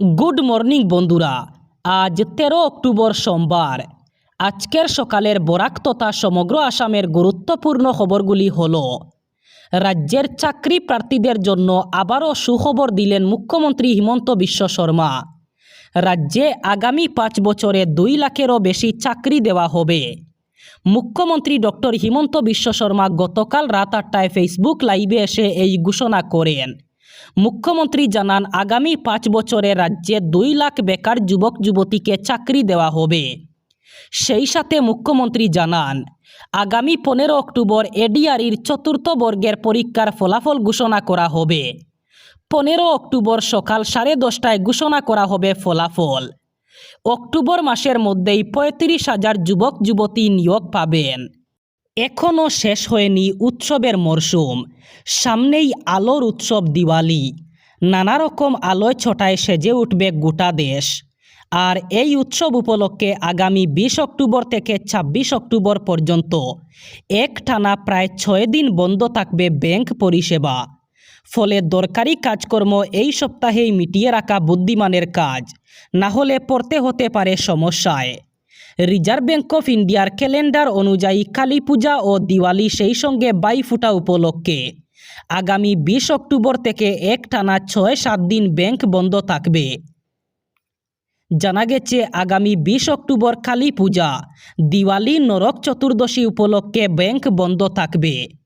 Good morning বন্ধুরা। আজ তেরো অক্টোবর সোমবার। আজকের সকালের বরাক তথা সমগ্র আসামের গুরুত্বপূর্ণ খবরগুলি হল, রাজ্যের চাকরি প্রার্থীদের জন্য আবারও সুখবর দিলেন মুখ্যমন্ত্রী হিমন্ত বিশ্ব শর্মা। রাজ্যে আগামী পাঁচ বছরে দুই লাখেরও বেশি চাকরি দেওয়া হবে। মুখ্যমন্ত্রী ডক্টর হিমন্ত বিশ্ব শর্মা গতকাল রাত আটটায় ফেসবুক লাইভে এসে এই ঘোষণা করেন। মুখ্যমন্ত্রী জানান, আগামী পাঁচ বছরে রাজ্যে দুই লাখ বেকার যুবক, যুবতীকে চাকরি দেওয়া হবে। সেই সাথে মুখ্যমন্ত্রী জানান, আগামী পনেরো অক্টোবর এডিআরির চতুর্থ বর্গের পরীক্ষার ফলাফল ঘোষণা করা হবে। পনেরো অক্টোবর সকাল সাড়ে দশটায় ঘোষণা করা হবে ফলাফল। অক্টোবর মাসের মধ্যেই পঁয়ত্রিশ হাজার যুবক, যুবতী নিয়োগ পাবেন। এখনও শেষ হয়নি উৎসবের মরশুম সামনেই আলোর উৎসব দিওয়ালি। নানা রকম আলোয় ছটায় সেজে উঠবে গোটা দেশ। আর এই উৎসব উপলক্ষে আগামী বিশ অক্টোবর থেকে ২৬ অক্টোবর পর্যন্ত এক টানা প্রায় ছয় দিন বন্ধ থাকবে ব্যাংক পরিষেবা। ফলে দরকারি কাজকর্ম এই সপ্তাহেই মিটিয়ে রাখা বুদ্ধিমানের কাজ। না হলে পড়তে হতে পারে সমস্যায়। রিজার্ভ ব্যাঙ্ক অফ ইন্ডিয়ার ক্যালেন্ডার অনুযায়ী কালী পূজা ও দিওয়ালি সেই সঙ্গে বাই বাইফুটা উপলক্ষে। আগামী বিশ অক্টোবর থেকে এক টানা ছয় সাত দিন ব্যাংক বন্ধ থাকবে। জানা গেছে, আগামী বিশ অক্টোবর কালী পূজা, দিওয়ালি নরক চতুর্দশী উপলক্ষে ব্যাংক বন্ধ থাকবে।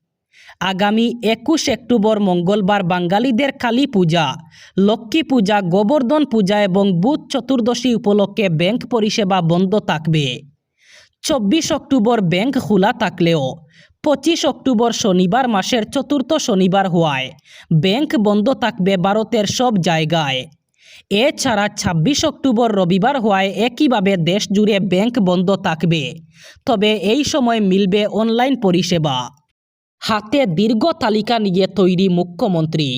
আগামী একুশ অক্টোবর মঙ্গলবার বাঙালিদের কালী পূজা, লক্ষ্মী পূজা, গোবর্ধন পূজা এবং বুধ চতুর্দশী উপলক্ষে ব্যাংক পরিষেবা বন্ধ থাকবে। চব্বিশ অক্টোবর ব্যাংক খোলা থাকলেও, পঁচিশ অক্টোবর শনিবার মাসের চতুর্থ শনিবার হওয়ায় ব্যাংক বন্ধ থাকবে ভারতের সব জায়গায়। এছাড়া ছাব্বিশ অক্টোবর রবিবার হওয়ায় একইভাবে দেশ জুড়ে ব্যাংক বন্ধ থাকবে। তবে এই সময় মিলবে অনলাইন পরিষেবা। হাতে দীর্ঘ তালিকা নিয়ে তৈরি মুখ্যমন্ত্রী।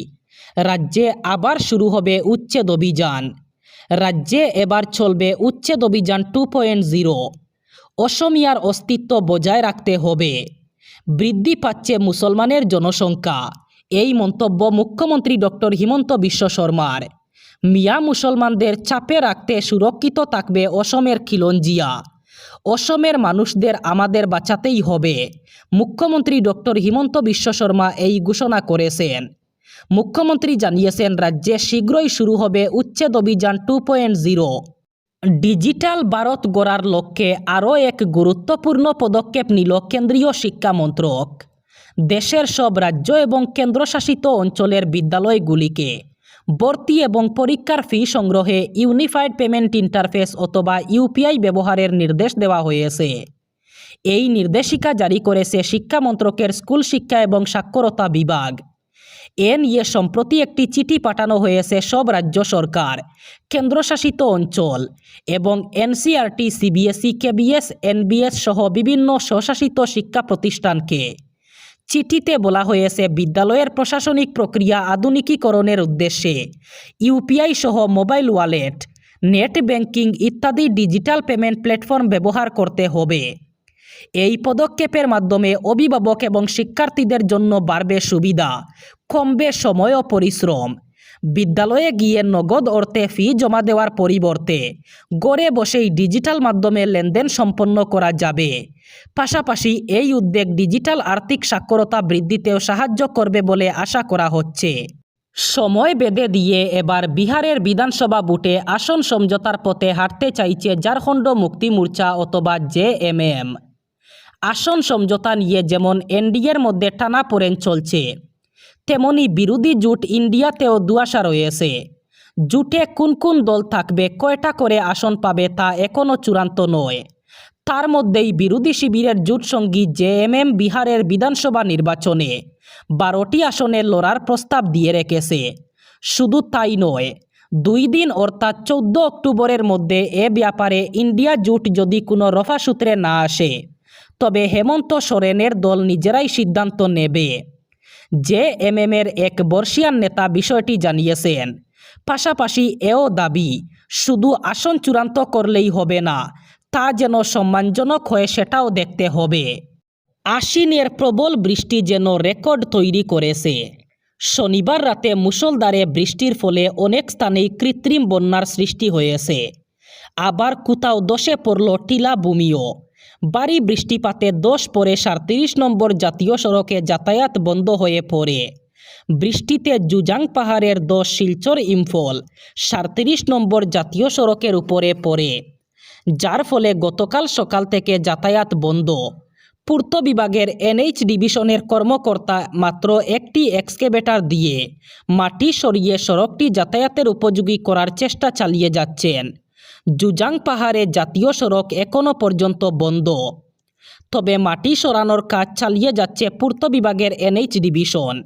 রাজ্যে আবার শুরু হবে উচ্ছেদ অভিযান। রাজ্যে এবার চলবে উচ্ছেদ অভিযান টু পয়েন্ট জিরো। অসমিয়ার অস্তিত্ব বজায় রাখতে হবে। বৃদ্ধি পাচ্ছে মুসলমানের জনসংখ্যা। এই মন্তব্য মুখ্যমন্ত্রী ডক্টর হিমন্ত বিশ্ব শর্মার। মিয়া মুসলমানদের চাপে রাখতে সুরক্ষিত থাকবে অসমের খিলঞ্জিয়া। অসমের মানুষদের আমাদের বাঁচাতেই হবে। মুখ্যমন্ত্রী ডক্টর হিমন্ত বিশ্ব শর্মা এই ঘোষণা করেছেন। মুখ্যমন্ত্রী জানিয়েছেন, রাজ্যে শীঘ্রই শুরু হবে উচ্ছেদ অভিযান two point zero. Digital Bharat গড়ার লক্ষ্যে আরও এক গুরুত্বপূর্ণ পদক্ষেপ নিল কেন্দ্রীয় শিক্ষা মন্ত্রক। দেশের সব রাজ্য এবং কেন্দ্রশাসিত অঞ্চলের বিদ্যালয়গুলিকে ভর্তি এবং পরীক্ষার ফি সংগ্রহে ইউনিফাইড পেমেন্ট ইন্টারফেস অথবা ইউপিআই ব্যবহারের নির্দেশ দেওয়া হয়েছে। এই নির্দেশিকা জারি করেছে শিক্ষা মন্ত্রকের স্কুল শিক্ষা এবং সাক্ষরতা বিভাগ। এ নিয়ে সম্প্রতি একটি চিঠি পাঠানো হয়েছে সব রাজ্য সরকার, কেন্দ্রশাসিত অঞ্চল এবং এনসিআরটি সিবিএসই, কেবিএস, এনবিএস সহ বিভিন্ন স্বশাসিত শিক্ষা প্রতিষ্ঠানকে। চিঠিতে বলা হয়েছে, বিদ্যালয়ের প্রশাসনিক প্রক্রিয়া আধুনিকীকরণের উদ্দেশ্যে। ইউপিআই সহ মোবাইল ওয়ালেট, নেট ব্যাংকিং ইত্যাদি ডিজিটাল পেমেন্ট প্ল্যাটফর্ম ব্যবহার করতে হবে। এই পদক্ষেপের মাধ্যমে অভিভাবক এবং শিক্ষার্থীদের জন্য বাড়বে সুবিধা, কমবে সময় ও পরিশ্রম। বিদ্যালয়ে গিয়ে নগদ অর্থে ফি জমা দেওয়ার পরিবর্তে গড়ে বসেই ডিজিটাল মাধ্যমে লেনদেন সম্পন্ন করা যাবে। পাশাপাশি এই উদ্যোগ ডিজিটাল আর্থিক সাক্ষরতা বৃদ্ধিতেও সাহায্য করবে বলে আশা করা হচ্ছে। সময় বেঁধে দিয়ে এবার বিহারের বিধানসভা বুটে আসন সমঝোতার পথে হাঁটতে চাইছে ঝাড়খণ্ড মুক্তি মোর্চা অথবা জেএমএম আসন সমঝোতা নিয়ে যেমন এনডিএর মধ্যে টানা পড়েন চলছে তেমনি বিরোধী জোট ইন্ডিয়াতেও দুয়াশা রয়েছে। জুটে কোন কোন দল থাকবে, কয়টা করে আসন পাবে তা এখনও চূড়ান্ত নয়। তার মধ্যেই বিরোধী শিবিরের জোট সঙ্গী জেএমএম বিহারের বিধানসভা নির্বাচনে বারোটি আসনে লড়ার প্রস্তাব দিয়ে রেখেছে। শুধু তাই নয়, দুই দিন অর্থাৎ চৌদ্দ অক্টোবরের মধ্যে এ ব্যাপারে ইন্ডিয়া জোট যদি কোনো রফা সূত্রে না আসে, তবে হেমন্ত সোরেনের দল নিজেরাই সিদ্ধান্ত নেবে। জে এম এর এক বর্ষিয়ান নেতা বিষয়টি জানিয়েছেন। পাশাপাশি এও দাবি, শুধু আসন চূড়ান্ত করলেই হবে না, তা যেন সম্মানজনক হয়ে সেটাও দেখতে হবে। আশ্বিনের প্রবল বৃষ্টি যেন রেকর্ড তৈরি করেছে। শনিবার রাতে মুষলধারে বৃষ্টির ফলে অনেক স্থানেই কৃত্রিম বন্যার সৃষ্টি হয়েছে। আবার কোথাও দশে পড়ল টিলা ভূমিও। বাড়ি বৃষ্টিপাতে দশ পরে সাঁত্রিশ নম্বর জাতীয় সড়কে যাতায়াত বন্ধ হয়ে পড়ে। বৃষ্টিতে জুজাং পাহাড়ের দশ শিলচর ইম্ফল সাঁত্রিশ নম্বর জাতীয় সড়কের উপরে পড়ে। যার ফলে গতকাল সকাল থেকে যাতায়াত বন্ধ। পূর্ত বিভাগের এনএইচ ডিভিশনের কর্মকর্তা মাত্র একটি এক্সকেভেটার দিয়ে মাটি সরিয়ে সড়কটি যাতায়াতের উপযোগী করার চেষ্টা চালিয়ে যাচ্ছেন। জুজাং পাহাড়ে জাতীয় সড়ক এখনও পর্যন্ত বন্ধ। তবে মাটি সরানোর কাজ চালিয়ে যাচ্ছে পূর্ত বিভাগের এনএইচ ডিভিশন।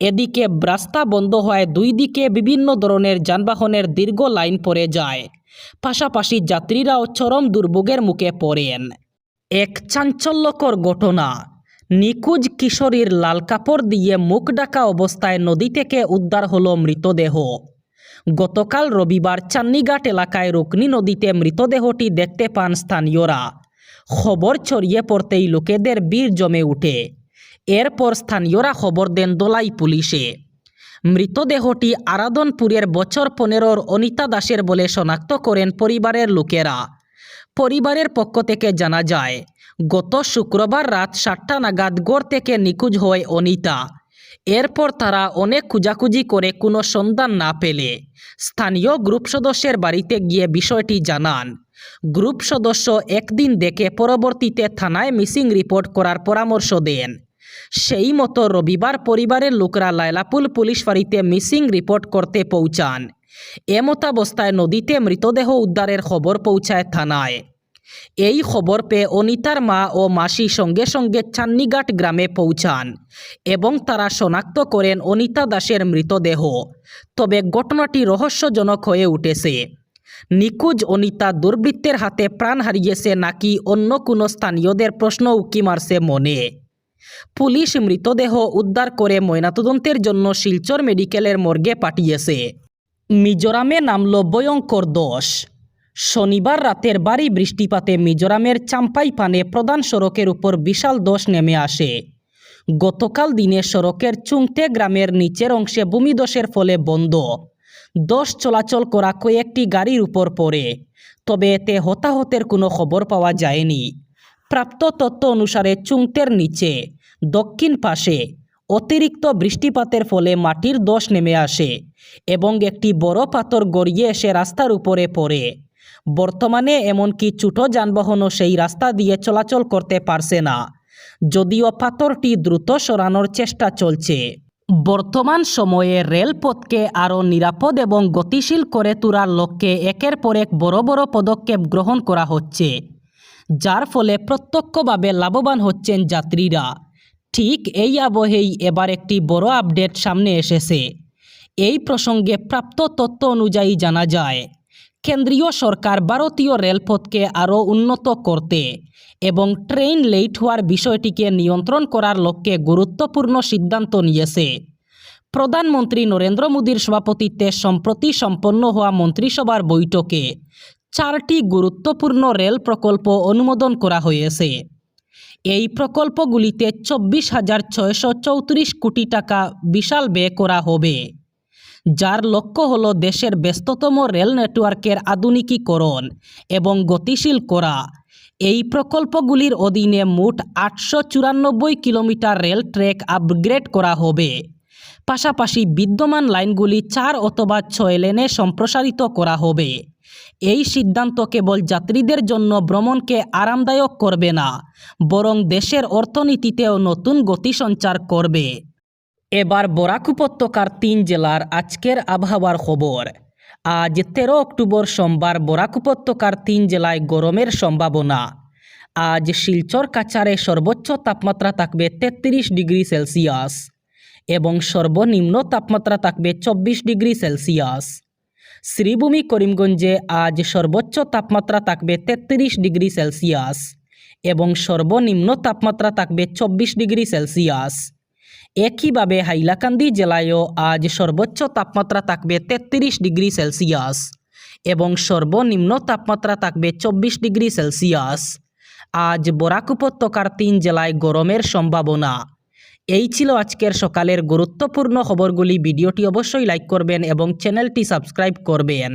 এদিকে রাস্তা বন্ধ হওয়ায় দুই দিকে বিভিন্ন ধরনের যানবাহনের দীর্ঘ লাইন পড়ে যায়। পাশাপাশি যাত্রীরাও চরম দুর্ভোগের মুখে পড়েন। এক চাঞ্চল্যকর ঘটনা। নিখোঁজ কিশোরীর লাল কাপড় দিয়ে মুখ ডাকা অবস্থায় নদী থেকে উদ্ধার হলো মৃতদেহ। গতকাল রবিবার চান্নিঘাট এলাকায় রুকনি নদীতে মৃতদেহটি দেখতে পান স্থানীয়রা। খবর ছড়িয়ে পড়তেই লোকেদের বীর জমে উঠে এরপর স্থানীয়রা খবর দেন দোলাই পুলিশে। মৃতদেহটি আরাদনপুরের বছর পনেরোর অনিতা দাসের বলে শনাক্ত করেন পরিবারের লোকেরা। পরিবারের পক্ষ থেকে জানা যায়, গত শুক্রবার রাত সাতটা নাগাদ গড় থেকে নিখোঁজ হয় অনিতা। এরপর তারা অনেক খুঁজাখুঁজি করে কোনো সন্ধান না পেলে। স্থানীয় গ্রুপ সদস্যের বাড়িতে গিয়ে বিষয়টি জানান। গ্রুপ সদস্য একদিন দেখে পরবর্তীতে থানায় মিসিং রিপোর্ট করার পরামর্শ দেন। সেই মতো রবিবার পরিবারের লোকরা লায়লাপুল পুলিশ ফাঁড়িতে মিসিং রিপোর্ট করতে পৌঁছান। এমতাবস্থায় নদীতে মৃতদেহ উদ্ধারের খবর পৌঁছায় থানায়। এই খবর পেয়ে অনিতার মা ও মাসি সঙ্গে সঙ্গে চান্নিঘাট গ্রামে পৌঁছান এবং তারা শনাক্ত করেন অনিতা দাসের মৃতদেহ। তবে ঘটনাটি রহস্যজনক হয়ে উঠেছে। নিখোঁজ অনিতা দুর্বৃত্তের হাতে প্রাণ হারিয়েছে নাকি অন্য কোনো স্থানীয়দের প্রশ্ন উকি মারছে মনে। পুলিশ মৃতদেহ উদ্ধার করে ময়নাতদন্তের জন্য শিলচর মেডিকেলের মর্গে পাঠিয়েছে। মিজোরামে নামল ভয়ঙ্কর দোষ। শনিবার রাতের ভারী বৃষ্টিপাতে মিজোরামের চাম্পাই পানে প্রধান সড়কের উপর বিশাল দোষ নেমে আসে। গতকাল দিনে সড়কের চুংতে গ্রামের নিচের অংশে ভূমিদোষের ফলে বন্ধ। দোষ চলাচল করা কয়েকটি গাড়ির উপর পড়ে, তবে এতে হতাহতের কোনো খবর পাওয়া যায়নি। প্রাপ্ত তথ্য অনুসারে চুংতের নিচে, দক্ষিণ পাশে অতিরিক্ত বৃষ্টিপাতের ফলে মাটির দোষ নেমে আসে এবং একটি বড় পাথর গড়িয়ে এসে রাস্তার উপরে পড়ে। বর্তমানে এমনকি ছোট যানবাহনও সেই রাস্তা দিয়ে চলাচল করতে পারছে না। যদিও পাথরটি দ্রুত সরানোর চেষ্টা চলছে। বর্তমান সময়ে রেলপথকে আরও নিরাপদ এবং গতিশীল করে তোলার লক্ষ্যে একের পর এক বড় বড় পদক্ষেপ গ্রহণ করা হচ্ছে, যার ফলে প্রত্যক্ষভাবে লাভবান হচ্ছেন যাত্রীরা। ঠিক এই আবহেই এবার একটি বড় আপডেট সামনে এসেছে। এই প্রসঙ্গে প্রাপ্ত তথ্য অনুযায়ী জানা যায় কেন্দ্রীয় সরকার ভারতীয় রেলপথকে আরও উন্নত করতে এবং ট্রেন লেট হওয়ার বিষয়টিকে নিয়ন্ত্রণ করার লক্ষ্যে গুরুত্বপূর্ণ সিদ্ধান্ত নিয়েছে। প্রধানমন্ত্রী নরেন্দ্র মোদীর সভাপতিত্বে সম্প্রতি সম্পন্ন হওয়া মন্ত্রিসভার বৈঠকে চারটি গুরুত্বপূর্ণ রেল প্রকল্প অনুমোদন করা হয়েছে। এই প্রকল্পগুলিতে চব্বিশ হাজার ছয়শো চৌত্রিশ কোটি টাকা বিশাল ব্যয় করা হবে। যার লক্ষ্য হল দেশের ব্যস্ততম রেল নেটওয়ার্কের আধুনিকীকরণ এবং গতিশীল করা। এই প্রকল্পগুলির অধীনে মোট আটশো চুরানব্বই কিলোমিটার রেল ট্র্যাক আপগ্রেড করা হবে। পাশাপাশি বিদ্যমান লাইনগুলি চার অথবা ছয় লেনে সম্প্রসারিত করা হবে। এই সিদ্ধান্ত কেবল যাত্রীদের জন্য ভ্রমণকে আরামদায়ক করবে না, বরং দেশের অর্থনীতিতেও নতুন গতি সঞ্চার করবে। এবার বরাক উপত্যকার তিন জেলার আজকের আবহাওয়ার খবর। আজ তেরো অক্টোবর সোমবার বরাক উপত্যকার তিন জেলায় গরমের সম্ভাবনা। আজ শিলচর কাছারে সর্বোচ্চ তাপমাত্রা থাকবে তেত্রিশ ডিগ্রি সেলসিয়াস এবং সর্বনিম্ন তাপমাত্রা থাকবে চব্বিশ ডিগ্রি সেলসিয়াস। শ্রীভূমি করিমগঞ্জে আজ সর্বোচ্চ তাপমাত্রা থাকবে তেত্রিশ ডিগ্রি সেলসিয়াস এবং সর্বনিম্ন তাপমাত্রা থাকবে চব্বিশ ডিগ্রি সেলসিয়াস। একইভাবে হাইলাকান্দি জেলায়ও আজ সর্বোচ্চ তাপমাত্রা থাকবে তেত্রিশ ডিগ্রি সেলসিয়াস এবং সর্বনিম্ন তাপমাত্রা থাকবে চব্বিশ ডিগ্রি সেলসিয়াস। আজ বরাক উপত্যকার তিন জেলায় গরমের সম্ভাবনা। এই ছিল আজকের সকালের গুরুত্বপূর্ণ খবরগুলি। ভিডিওটি অবশ্যই লাইক করবেন এবং চ্যানেলটি সাবস্ক্রাইব করবেন।